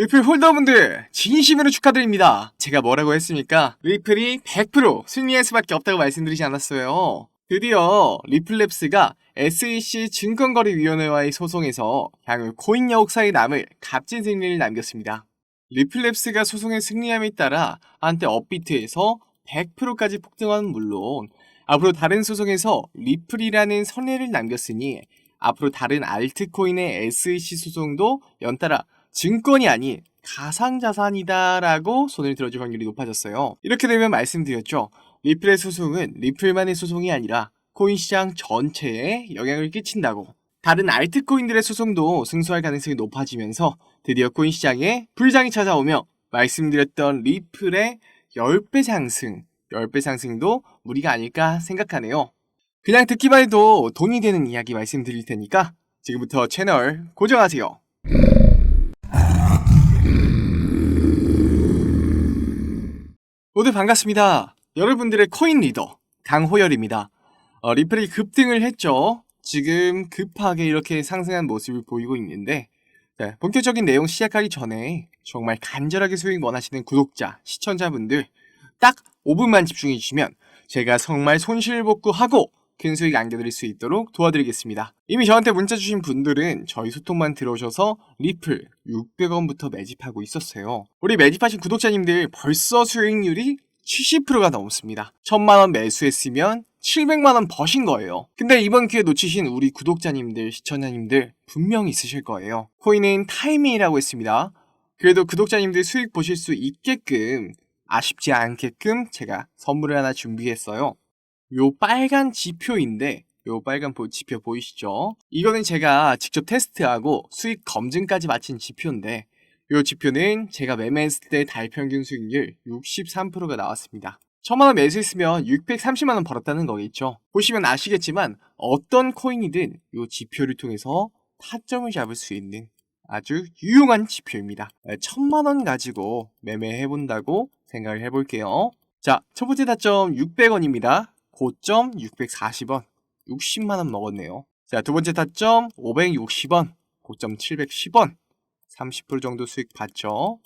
리플 홀더분들 진심으로 축하드립니다. 제가 뭐라고 했습니까? 리플이 100% 승리할 수밖에 없다고 말씀드리지 않았어요. 드디어 리플랩스가 SEC 증권거래위원회와의 소송에서 향후 코인 여옥사의 남을 값진 승리를 남겼습니다. 리플랩스가 소송에 승리함에 따라 한때 업비트에서 100%까지 폭등한 물론 앞으로 다른 소송에서 리플이라는 선례를 남겼으니 앞으로 다른 알트코인의 SEC 소송도 연달아 증권이 아닌 가상자산이다라고 손을 들어줄 확률이 높아졌어요. 이렇게 되면 말씀드렸죠. 리플의 소송은 리플만의 소송이 아니라 코인 시장 전체에 영향을 끼친다고. 다른 알트코인들의 소송도 승소할 가능성이 높아지면서 드디어 코인 시장에 불장이 찾아오며 말씀드렸던 리플의 10배 상승, 10배 상승도 무리가 아닐까 생각하네요. 그냥 듣기만 해도 돈이 되는 이야기 말씀드릴 테니까 지금부터 채널 고정하세요. 모두 반갑습니다. 여러분들의 코인 리더 강호열입니다. 어, 리플이 급등을 했죠. 지금 급하게 이렇게 상승한 모습을 보이고 있는데 네, 본격적인 내용 시작하기 전에 정말 간절하게 수익 원하시는 구독자, 시청자분들 딱 5분만 집중해 주시면 제가 정말 손실복구하고 큰 수익 안겨드릴 수 있도록 도와드리겠습니다. 이미 저한테 문자 주신 분들은 저희 소통만 들어오셔서 리플 600원부터 매집하고 있었어요. 우리 매집하신 구독자님들 벌써 수익률이 70%가 넘습니다. 1000만원 매수했으면 700만원 버신 거예요. 근데 이번 기회 놓치신 우리 구독자님들, 시청자님들 분명히 있으실 거예요. 코인은 타이밍이라고 했습니다. 그래도 구독자님들 수익 보실 수 있게끔 아쉽지 않게끔 제가 선물을 하나 준비했어요. 요 빨간 지표인데 요 빨간 보- 지표 보이시죠? 이거는 제가 직접 테스트하고 수익 검증까지 마친 지표인데 요 지표는 제가 매매했을 때 달평균 수익률 63%가 나왔습니다. 천만원 매수했으면 630만원 벌었다는 거겠죠. 보시면 아시겠지만 어떤 코인이든 요 지표를 통해서 타점을 잡을 수 있는 아주 유용한 지표입니다. 천만원 가지고 매매해본다고 생각을 해볼게요. 자, 첫 번째 타점 600원입니다. 고점 640원. 60만원 먹었네요. 자, 두 번째 타점 560원. 고점 710원. 30% 정도 수익 봤죠?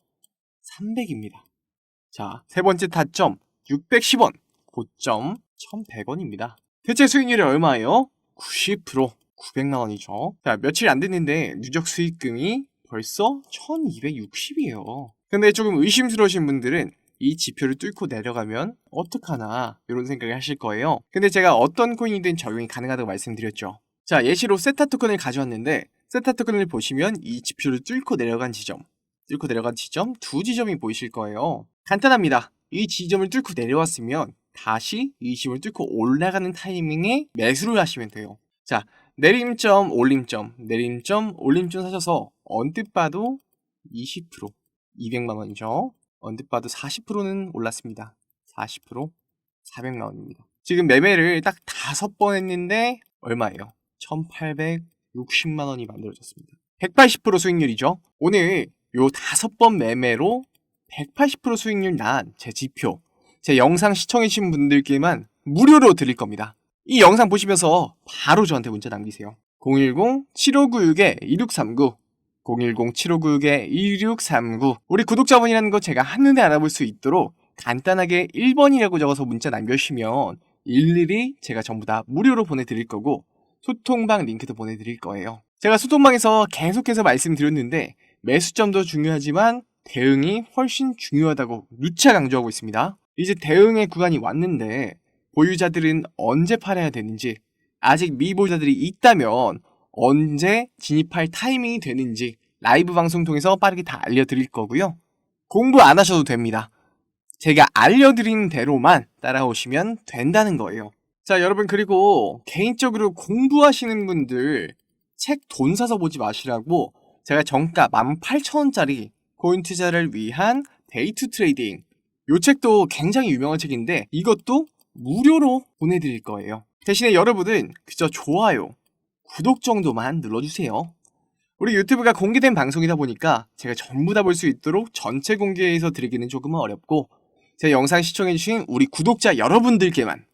300입니다. 자, 세 번째 타점 610원. 고점 1100원입니다. 대체 수익률이 얼마예요? 90%. 900만 원이죠. 자, 며칠 안 됐는데 누적 수익금이 벌써 1260이에요. 근데 조금 의심스러우신 분들은 이 지표를 뚫고 내려가면 어떡하나 이런 생각을 하실 거예요. 근데 제가 어떤 코인이든 적용이 가능하다고 말씀드렸죠. 자, 예시로 세타 토큰을 가져왔는데 세타 토큰을 보시면 이 지표를 뚫고 내려간 지점, 뚫고 내려간 지점 두 지점이 보이실 거예요. 간단합니다. 이 지점을 뚫고 내려왔으면 다시 이 지점을 뚫고 올라가는 타이밍에 매수를 하시면 돼요. 자, 내림점, 올림점, 내림점, 올림점 사셔서 언뜻 봐도 20% 200만 원이죠. 언뜻 봐도 40%는 올랐습니다. 40% 400만 원입니다. 지금 매매를 딱 다섯 번 했는데 얼마예요? 1860만 원이 만들어졌습니다. 180% 수익률이죠. 오늘 요 다섯 번 매매로 180% 수익률 난 제 지표, 제 영상 시청해주신 분들께만 무료로 드릴 겁니다. 이 영상 보시면서 바로 저한테 문자 남기세요. 010-7596-2639 010-7596-2639 우리 구독자분이라는 거 제가 한눈에 알아볼 수 있도록 간단하게 1번이라고 적어서 문자 남겨주시면 일일이 제가 전부 다 무료로 보내드릴 거고 소통방 링크도 보내드릴 거예요. 제가 소통방에서 계속해서 말씀드렸는데 매수점도 중요하지만 대응이 훨씬 중요하다고 누차 강조하고 있습니다. 이제 대응의 구간이 왔는데 보유자들은 언제 팔아야 되는지 아직 미보유자들이 있다면 언제 진입할 타이밍이 되는지 라이브 방송 통해서 빠르게 다 알려드릴 거고요. 공부 안 하셔도 됩니다. 제가 알려드린 대로만 따라오시면 된다는 거예요. 자, 여러분, 그리고 개인적으로 공부하시는 분들 책 돈 사서 보지 마시라고 제가 정가 18,000원짜리 코인 투자를 위한 데이트 트레이딩 요 책도 굉장히 유명한 책인데 이것도 무료로 보내드릴 거예요. 대신에 여러분은 그저 좋아요, 구독 정도만 눌러주세요. 우리 유튜브가 공개된 방송이다 보니까 제가 전부 다 볼 수 있도록 전체 공개해서 드리기는 조금은 어렵고 제 영상 시청해주신 우리 구독자 여러분들께만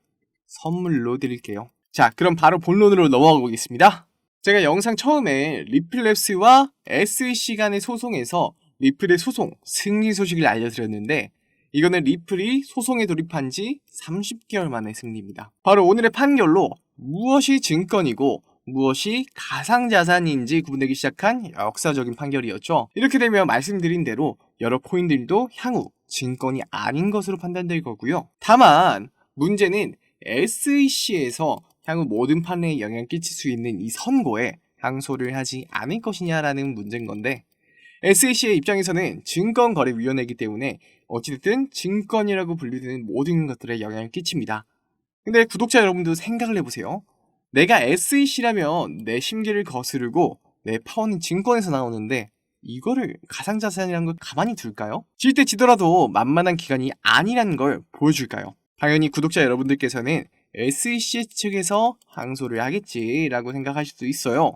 선물로 드릴게요. 자, 그럼 바로 본론으로 넘어가 보겠습니다. 제가 영상 처음에 리플랩스와 SEC 간의 소송에서 리플의 소송 승리 소식을 알려드렸는데 이거는 리플이 소송에 돌입한 지 30개월 만의 승리입니다. 바로 오늘의 판결로 무엇이 증권이고 무엇이 가상자산인지 구분되기 시작한 역사적인 판결이었죠. 이렇게 되면 말씀드린 대로 여러 코인들도 향후 증권이 아닌 것으로 판단될 거고요. 다만 문제는 SEC에서 향후 모든 판례에 영향을 끼칠 수 있는 이 선고에 항소를 하지 않을 것이냐라는 문제인 건데 SEC의 입장에서는 증권거래위원회이기 때문에 어찌됐든 증권이라고 분류되는 모든 것들에 영향을 끼칩니다. 근데 구독자 여러분도 생각을 해보세요. 내가 SEC라면 내 심기를 거스르고 내 파워는 증권에서 나오는데 이거를 가상자산이라는 걸 가만히 둘까요? 질 때 지더라도 만만한 기간이 아니라는 걸 보여줄까요? 당연히 구독자 여러분들께서는 SEC 측에서 항소를 하겠지라고 생각하실 수도 있어요.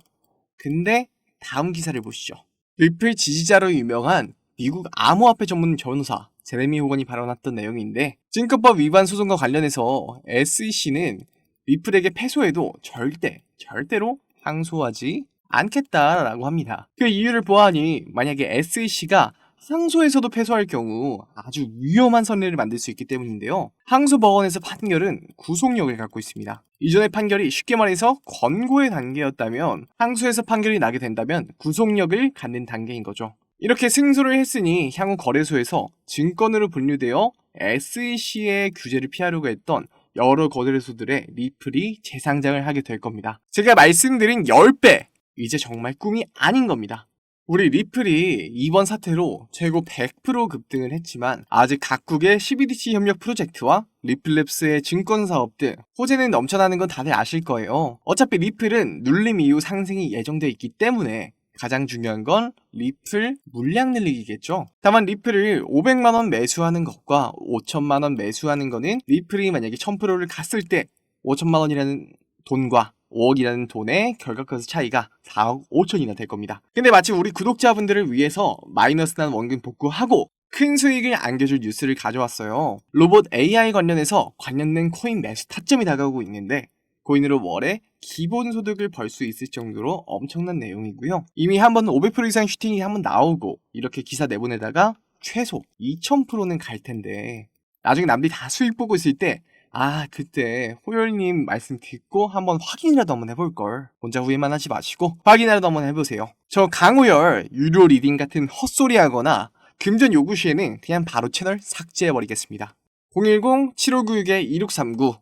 근데 다음 기사를 보시죠. 리플 지지자로 유명한 미국 암호화폐 전문 변호사 제레미 호건이 발언했던 내용인데 증권법 위반 소송과 관련해서 SEC는 리플에게 패소해도 절대 절대로 항소하지 않겠다라고 합니다. 그 이유를 보아하니 만약에 SEC가 항소에서도 패소할 경우 아주 위험한 선례를 만들 수 있기 때문인데요. 항소 법원에서 판결은 구속력을 갖고 있습니다. 이전의 판결이 쉽게 말해서 권고의 단계였다면 항소에서 판결이 나게 된다면 구속력을 갖는 단계인 거죠. 이렇게 승소를 했으니 향후 거래소에서 증권으로 분류되어 SEC의 규제를 피하려고 했던 여러 거래소들의 리플이 재상장을 하게 될 겁니다. 제가 말씀드린 10배! 이제 정말 꿈이 아닌 겁니다. 우리 리플이 이번 사태로 최고 100% 급등을 했지만 아직 각국의 CBDC 협력 프로젝트와 리플랩스의 증권 사업 등 호재는 넘쳐나는 건 다들 아실 거예요. 어차피 리플은 눌림 이후 상승이 예정돼 있기 때문에 가장 중요한 건 리플 물량 늘리기겠죠. 다만 리플을 500만원 매수하는 것과 5천만원 매수하는 거는 리플이 만약에 1000%를 갔을 때 5천만원이라는 돈과 5억이라는 돈의 결과값 차이가 4억 5천이나 될 겁니다. 근데 마치 우리 구독자분들을 위해서 마이너스 난 원금 복구하고 큰 수익을 안겨줄 뉴스를 가져왔어요. 로봇 AI 관련해서 관련된 코인 매수 타점이 다가오고 있는데 코인으로 월에 기본 소득을 벌 수 있을 정도로 엄청난 내용이고요. 이미 한 번 500% 이상 슈팅이 한 번 나오고 이렇게 기사 내보내다가 최소 2000%는 갈 텐데 나중에 남들이 다 수익 보고 있을 때 아, 그때 호열님 말씀 듣고 한번 확인이라도 한번 해볼걸. 혼자 후회만 하지 마시고 확인이라도 한번 해보세요. 저 강호열 유료 리딩 같은 헛소리 하거나 금전 요구 시에는 그냥 바로 채널 삭제해버리겠습니다. 010-7596-2639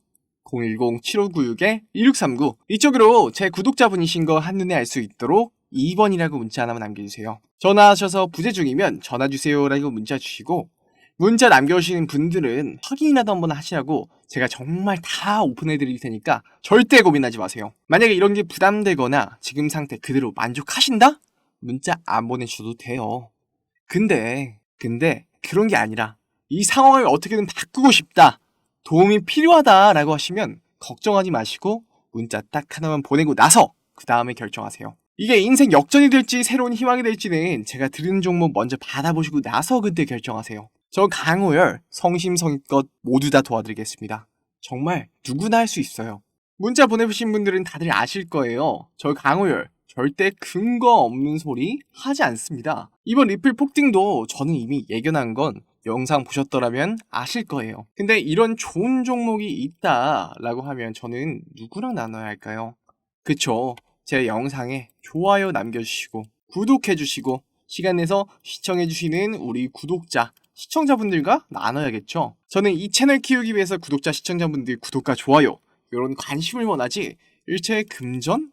010-7596-2639 이쪽으로 제 구독자분이신 거 한눈에 알 수 있도록 2번이라고 문자 하나만 남겨주세요. 전화하셔서 부재 중이면 전화주세요라고 문자 주시고 문자 남겨주시는 분들은 확인이라도 한번 하시라고 제가 정말 다 오픈해 드릴 테니까 절대 고민하지 마세요. 만약에 이런 게 부담되거나 지금 상태 그대로 만족하신다? 문자 안 보내주셔도 돼요. 근데, 근데 그런 게 아니라 이 상황을 어떻게든 바꾸고 싶다. 도움이 필요하다라고 하시면 걱정하지 마시고 문자 딱 하나만 보내고 나서 그 다음에 결정하세요. 이게 인생 역전이 될지 새로운 희망이 될지는 제가 들은 종목 먼저 받아보시고 나서 그때 결정하세요. 저 강호열 성심성의껏 모두 다 도와드리겠습니다. 정말 누구나 할 수 있어요. 문자 보내주신 분들은 다들 아실 거예요. 저 강호열 절대 근거 없는 소리 하지 않습니다. 이번 리플 폭등도 저는 이미 예견한 건 영상 보셨더라면 아실 거예요. 근데 이런 좋은 종목이 있다라고 하면 저는 누구랑 나눠야 할까요? 그쵸. 제 영상에 좋아요 남겨주시고 구독해주시고 시간 내서 시청해주시는 우리 구독자 시청자분들과 나눠야겠죠. 저는 이 채널 키우기 위해서 구독자 시청자분들 구독과 좋아요 이런 관심을 원하지 일체 금전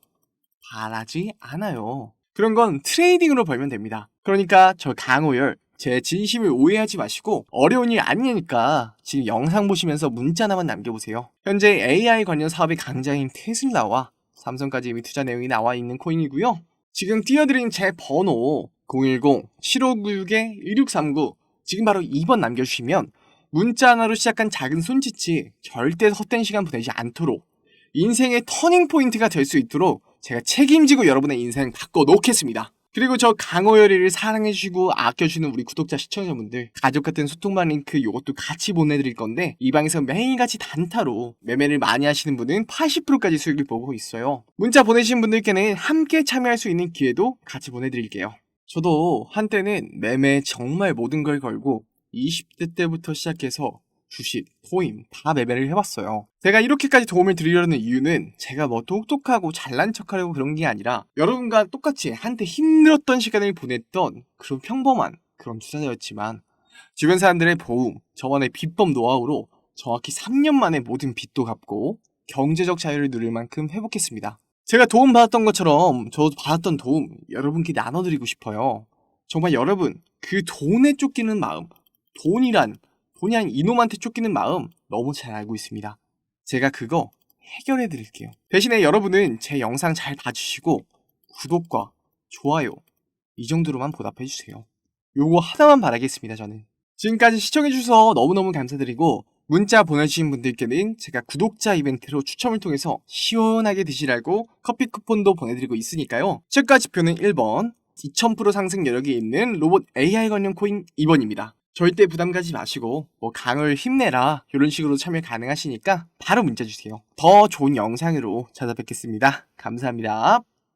바라지 않아요. 그런 건 트레이딩으로 벌면 됩니다. 그러니까 저 강호열 제 진심을 오해하지 마시고 어려운 일 아니니까 지금 영상 보시면서 문자 하나만 남겨보세요. 현재 AI 관련 사업의 강자인 테슬라와 삼성까지 이미 투자 내용이 나와 있는 코인이고요. 지금 띄워드린 제 번호 010-7596-1639 지금 바로 2번 남겨주시면 문자 하나로 시작한 작은 손짓이 절대 헛된 시간 보내지 않도록 인생의 터닝 포인트가 될 수 있도록 제가 책임지고 여러분의 인생 바꿔놓겠습니다. 그리고 저 강호열이를 사랑해주시고 아껴주시는 우리 구독자 시청자분들 가족 같은 소통방 링크 요것도 같이 보내드릴 건데 이 방에서 매일같이 단타로 매매를 많이 하시는 분은 80%까지 수익을 보고 있어요. 문자 보내신 분들께는 함께 참여할 수 있는 기회도 같이 보내드릴게요. 저도 한때는 매매 정말 모든 걸 걸고 20대 때부터 시작해서 주식, 코인 다 매매를 해봤어요. 제가 이렇게까지 도움을 드리려는 이유는 제가 뭐 똑똑하고 잘난 척하려고 그런 게 아니라 여러분과 똑같이 한때 힘들었던 시간을 보냈던 그런 평범한 그런 투자자였지만 주변 사람들의 도움, 저만의 비법 노하우로 정확히 3년 만에 모든 빚도 갚고 경제적 자유를 누릴 만큼 회복했습니다. 제가 도움 받았던 것처럼 저도 받았던 도움 여러분께 나눠드리고 싶어요. 정말 여러분 그 돈에 쫓기는 마음, 돈이란 아닌 이놈한테 쫓기는 마음 너무 잘 알고 있습니다. 제가 그거 해결해 드릴게요. 대신에 여러분은 제 영상 잘 봐주시고 구독과 좋아요 이 정도로만 보답해 주세요. 요거 하나만 바라겠습니다, 저는. 지금까지 시청해주셔서 너무너무 감사드리고, 문자 보내주신 분들께는 제가 구독자 이벤트로 추첨을 통해서 시원하게 드시라고 커피 쿠폰도 보내드리고 있으니까요. 최가 지표는 1번, 2000% 상승 여력이 있는 로봇 AI 관련 코인 2번입니다. 절대 부담 가지 마시고, 뭐 강을 힘내라, 이런 식으로 참여 가능하시니까 바로 문자 주세요. 더 좋은 영상으로 찾아뵙겠습니다. 감사합니다.